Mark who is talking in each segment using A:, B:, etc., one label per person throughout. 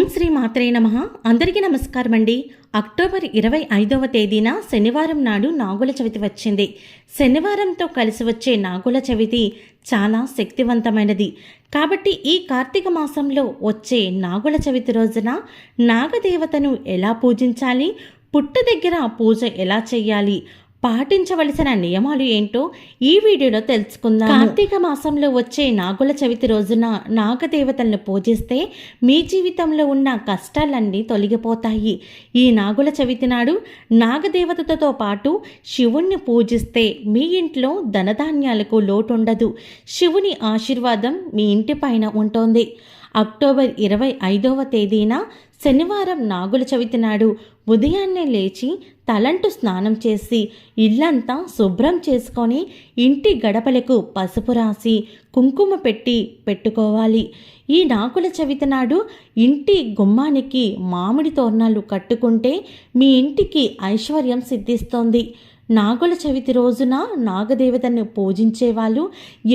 A: ఓం శ్రీ మాత్రే నమ. అందరికీ నమస్కారం అండి అక్టోబర్ ఇరవై ఐదవ తేదీన శనివారం నాడు నాగుల చవితి వచ్చింది. శనివారంతో కలిసి వచ్చే నాగుల చవితి చాలా శక్తివంతమైనది. కాబట్టి ఈ కార్తీక మాసంలో వచ్చే నాగుల చవితి రోజున నాగదేవతను ఎలా పూజించాలి? పుట్ట దగ్గర పూజ ఎలా చేయాలి? పాటించవలసిన నియమాలు ఏంటో ఈ వీడియోలో తెలుసుకుందాం కార్తీక మాసంలో వచ్చే నాగుల చవితి రోజున నాగదేవతలను పూజిస్తే మీ జీవితంలో ఉన్న కష్టాలన్నీ తొలగిపోతాయి. ఈ నాగుల చవితి నాడు నాగదేవతతో పాటు శివుణ్ణి పూజిస్తే మీ ఇంట్లో ధనధాన్యాలకు లోటుండదు. శివుని ఆశీర్వాదం మీ ఇంటి పైన ఉంటుంది. అక్టోబర్ ఇరవై ఐదవ తేదీన శనివారం నాగుల చవితి నాడు ఉదయాన్నే లేచి తలంటు స్నానం చేసి ఇల్లంతా శుభ్రం చేసుకొని ఇంటి గడపలకు పసుపు రాసి కుంకుమ పెట్టి పెట్టుకోవాలి. ఈ నాగుల చవితి నాడు ఇంటి గుమ్మానికి మామిడి తోరణాలు కట్టుకుంటే మీ ఇంటికి ఐశ్వర్యం సిద్ధిస్తోంది. నాగుల చవితి రోజున నాగదేవతను పూజించే వాళ్ళు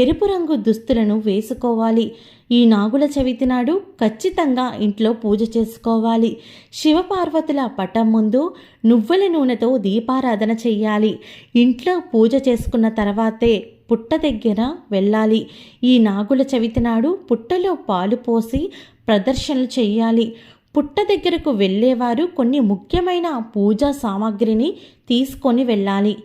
A: ఎరుపు రంగు దుస్తులను వేసుకోవాలి. ఈ నాగుల చవితి నాడు ఖచ్చితంగా ఇంట్లో పూజ చేసుకోవాలి. శివపార్వతుల పటం ముందు నువ్వుల నూనెతో దీపారాధన చేయాలి. ఇంట్లో పూజ చేసుకున్న తర్వాతే పుట్ట దగ్గర వెళ్ళాలి. ఈ నాగుల చవితి నాడు పుట్టలో పాలు పోసి ప్రదర్శనలు చేయాలి. పుట్ట దగ్గరకు వెళ్ళేవారు కొన్ని ముఖ్యమైన పూజా సామాగ్రిని తీసుకొని వెళ్ళాలి.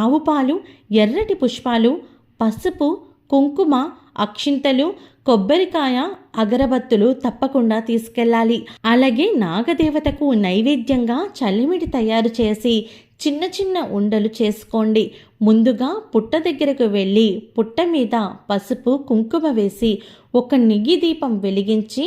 A: ఆవు పాలు ఎర్రటి పుష్పాలు పసుపు కుంకుమ అక్షింతలు కొబ్బరికాయ అగరబత్తులు తప్పకుండా తీసుకెళ్ళాలి. అలాగే నాగదేవతకు నైవేద్యంగా చలిమిడి తయారు చేసి చిన్న చిన్న ఉండలు చేసుకోండి. ముందుగా పుట్ట దగ్గరకు వెళ్ళి పుట్ట మీద పసుపు కుంకుమ వేసి ఒక నిగ్గి దీపం వెలిగించి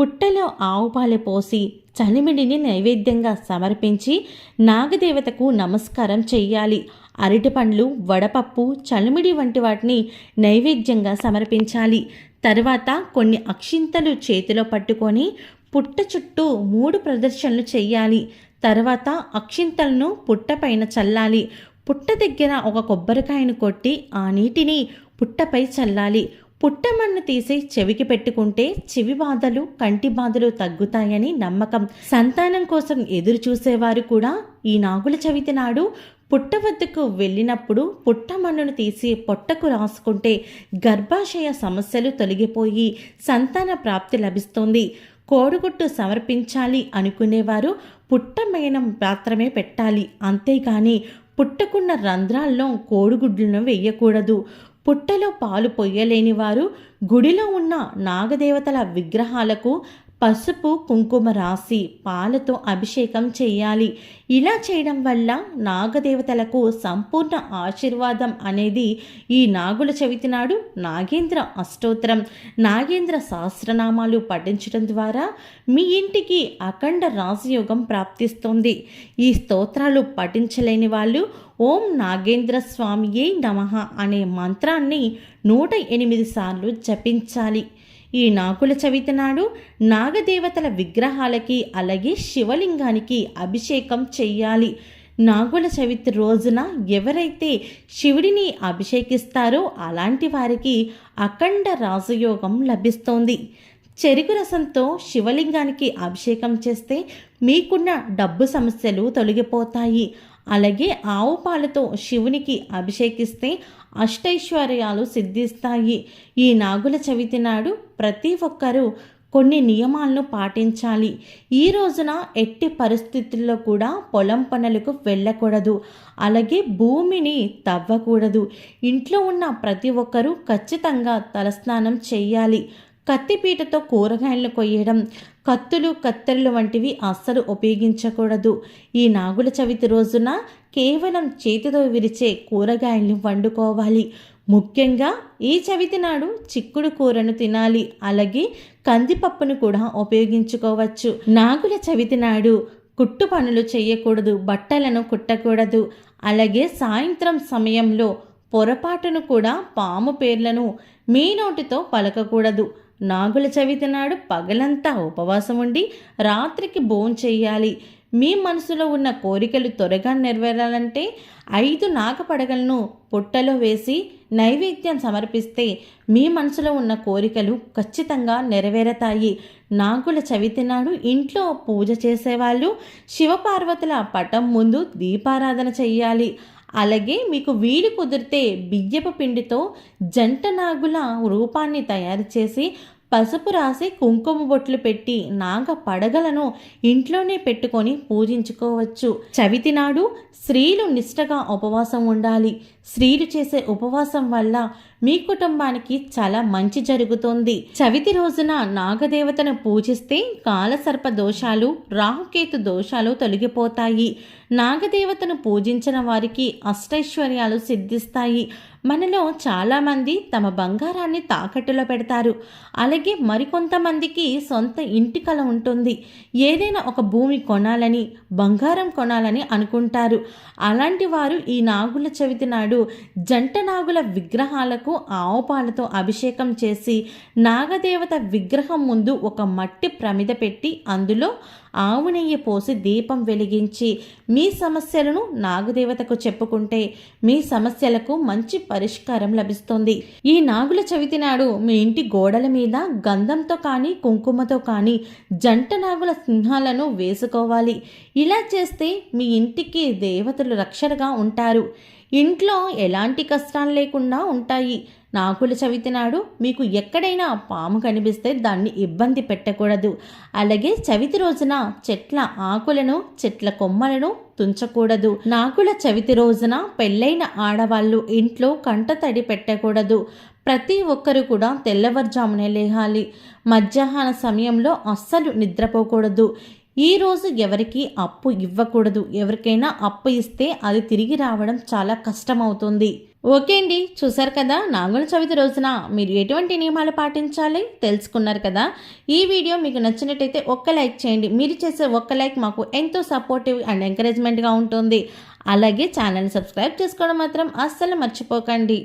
A: పుట్టలో ఆవుపాలు పోసి చలిమిడిని నైవేద్యంగా సమర్పించి నాగదేవతకు నమస్కారం చెయ్యాలి. అరటి పండ్లు వడపప్పు చలిమిడి వంటి వాటిని నైవేద్యంగా సమర్పించాలి. తర్వాత కొన్ని అక్షింతలు చేతిలో పట్టుకొని పుట్ట చుట్టూ మూడు ప్రదర్శనలు చేయాలి తర్వాత అక్షింతలను పుట్టపైన చల్లాలి. పుట్ట దగ్గర ఒక కొబ్బరికాయను కొట్టి ఆ నీటిని పుట్టపై చల్లాలి. పుట్టమన్ను తీసి చెవికి పెట్టుకుంటే చెవి బాధలు కంటి బాధలు తగ్గుతాయని నమ్మకం. సంతానం కోసం ఎదురు చూసేవారు కూడా ఈ నాగుల చవితి నాడు పుట్ట వద్దకు వెళ్ళినప్పుడు పుట్టమన్నును తీసి పొట్టకు రాసుకుంటే గర్భాశయ సమస్యలు తొలగిపోయి సంతాన ప్రాప్తి లభిస్తుంది. కోడిగుట్టు సమర్పించాలి అనుకునేవారు పుట్టమయనం మాత్రమే పెట్టాలి. అంతేగాని పుట్టకున్న రంధ్రాల్లో కోడిగుడ్లను వేయకూడదు. పుట్టలో పాలు పొయ్యలేని వారు గుడిలో ఉన్న నాగదేవతల విగ్రహాలకు పసుపు కుంకుమ రాసి పాలతో అభిషేకం చేయాలి. ఇలా చేయడం వల్ల నాగదేవతలకు సంపూర్ణ ఆశీర్వాదం అనేది ఈ నాగుల చవితి నాడు నాగేంద్ర అష్టోత్తరం. నాగేంద్ర సహస్రనామాలు పఠించడం ద్వారా మీ ఇంటికి అఖండ రాజయోగం ప్రాప్తిస్తుంది. ఈ స్తోత్రాలు పఠించలేని వాళ్ళు ఓం నాగేంద్ర స్వామియే నమ అనే మంత్రాన్ని నూట ఎనిమిది సార్లు జపించాలి. ఈ నాగుల చవితి నాడు నాగదేవతల విగ్రహాలకి అలాగే శివలింగానికి అభిషేకం చెయ్యాలి. నాగుల చవితి రోజున ఎవరైతే శివుడిని అభిషేకిస్తారో అలాంటి వారికి అఖండ రాజయోగం లభిస్తోంది. చెరుకు రసంతో శివలింగానికి అభిషేకం చేస్తే మీకున్న డబ్బు సమస్యలు తొలగిపోతాయి. అలాగే ఆవు పాలతో శివునికి అభిషేకిస్తే అష్టైశ్వర్యాలు సిద్ధిస్తాయి. ఈ నాగుల చవితి నాడు ప్రతి ఒక్కరూ కొన్ని నియమాలను పాటించాలి. ఈ రోజున ఎట్టి పరిస్థితుల్లో కూడా పొలం పనులకు వెళ్ళకూడదు. అలాగే భూమిని తవ్వకూడదు. ఇంట్లో ఉన్న ప్రతి ఒక్కరూ ఖచ్చితంగా తలస్నానం చేయాలి. కత్తిపీటతో కూరగాయలను కొయ్యడం కత్తులు కత్తెరలు వంటివి అస్సలు ఉపయోగించకూడదు. ఈ నాగుల చవితి రోజున కేవలం చేతితో విరిచే కూరగాయలను వండుకోవాలి. ముఖ్యంగా ఈ చవితి నాడు చిక్కుడు కూరను తినాలి. అలాగే కందిపప్పును కూడా ఉపయోగించుకోవచ్చు. నాగుల చవితి నాడు కుట్టు పనులు చేయకూడదు బట్టలను కుట్టకూడదు. అలాగే సాయంత్రం సమయంలో పొరపాటును కూడా పాము పేర్లను మీ నోటితో పలకకూడదు. నాగుల చవితి నాడు పగలంతా ఉపవాసం ఉండి రాత్రికి భోంచెయ్యాలి మీ మనసులో ఉన్న కోరికలు త్వరగా నెరవేరాలంటే ఐదు నాగపడగలను పుట్టలో వేసి నైవేద్యం సమర్పిస్తే మీ మనసులో ఉన్న కోరికలు ఖచ్చితంగా నెరవేరతాయి. నాగుల చవితి నాడు ఇంట్లో పూజ చేసేవాళ్ళు శివపార్వతుల పటం ముందు దీపారాధన చెయ్యాలి. అలాగే మీకు వీలు కుదిరితే బియ్యపు పిండితో జంట నాగుల రూపాన్ని తయారు చేసి పసుపు రాసి కుంకుమ బొట్లు పెట్టి నాగ పడగలను ఇంట్లోనే పెట్టుకొని పూజించుకోవచ్చు. చవితి నాడు స్త్రీలు నిష్టగా ఉపవాసం ఉండాలి. స్త్రీలు చేసే ఉపవాసం వల్ల మీ కుటుంబానికి చాలా మంచి జరుగుతుంది. చవితి రోజున నాగదేవతను పూజిస్తే కాలసర్ప దోషాలు రాహుకేతు దోషాలు తొలగిపోతాయి. నాగదేవతను పూజించిన వారికి అష్టైశ్వర్యాలు సిద్ధిస్తాయి. మనలో చాలామంది తమ బంగారాన్ని తాకట్టులో పెడతారు. అలాగే మరికొంతమందికి సొంత ఇంటి కల ఉంటుంది. ఏదైనా ఒక భూమి కొనాలని బంగారం కొనాలని అనుకుంటారు. అలాంటి వారు ఈ నాగుల చవితి నాడు జంట నాగుల విగ్రహాలకు ఆవుపాలతో అభిషేకం చేసి నాగదేవత విగ్రహం ముందు ఒక మట్టి ప్రమిద పెట్టి అందులో ఆవు నెయ్యి పోసి దీపం వెలిగించి మీ సమస్యలను నాగుదేవతకు చెప్పుకుంటే మీ సమస్యలకు మంచి పరిష్కారం లభిస్తుంది. ఈ నాగుల చవితి నాడు మీ ఇంటి గోడల మీద గంధంతో కానీ కుంకుమతో కానీ జంట నాగుల సింహాలను వేసుకోవాలి. ఇలా చేస్తే మీ ఇంటికి దేవతలు రక్షణగా ఉంటారు. ఇంట్లో ఎలాంటి కష్టాలు లేకుండా ఉంటాయి. నాకుల చవితి నాడు మీకు ఎక్కడైనా పాము కనిపిస్తే దాన్ని ఇబ్బంది పెట్టకూడదు. అలాగే చవితి రోజున చెట్ల ఆకులను చెట్ల కొమ్మలను తుంచకూడదు. నాకుల చవితి రోజున పెళ్ళైన ఆడవాళ్ళు ఇంట్లో కంట తడి పెట్టకూడదు. ప్రతి ఒక్కరు కూడా తెల్లవారుజామునే లేహాలి మధ్యాహ్న సమయంలో అస్సలు నిద్రపోకూడదు. ఈరోజు ఎవరికి అప్పు ఇవ్వకూడదు. ఎవరికైనా అప్పు ఇస్తే అది తిరిగి రావడం చాలా కష్టమవుతుంది. ఓకే అండి చూసారు కదా? నాగుల చవితి రోజున మీరు ఎటువంటి నియమాలు పాటించాలి తెలుసుకున్నారు కదా? ఈ వీడియో మీకు నచ్చినట్టయితే ఒక్క లైక్ చేయండి. మీరు చేసే ఒక్క లైక్ మాకు ఎంతో సపోర్టివ్ అండ్ ఎంకరేజ్మెంట్గా ఉంటుంది. అలాగే ఛానల్ని సబ్స్క్రైబ్ చేసుకోవడం మాత్రం అస్సలు మర్చిపోకండి.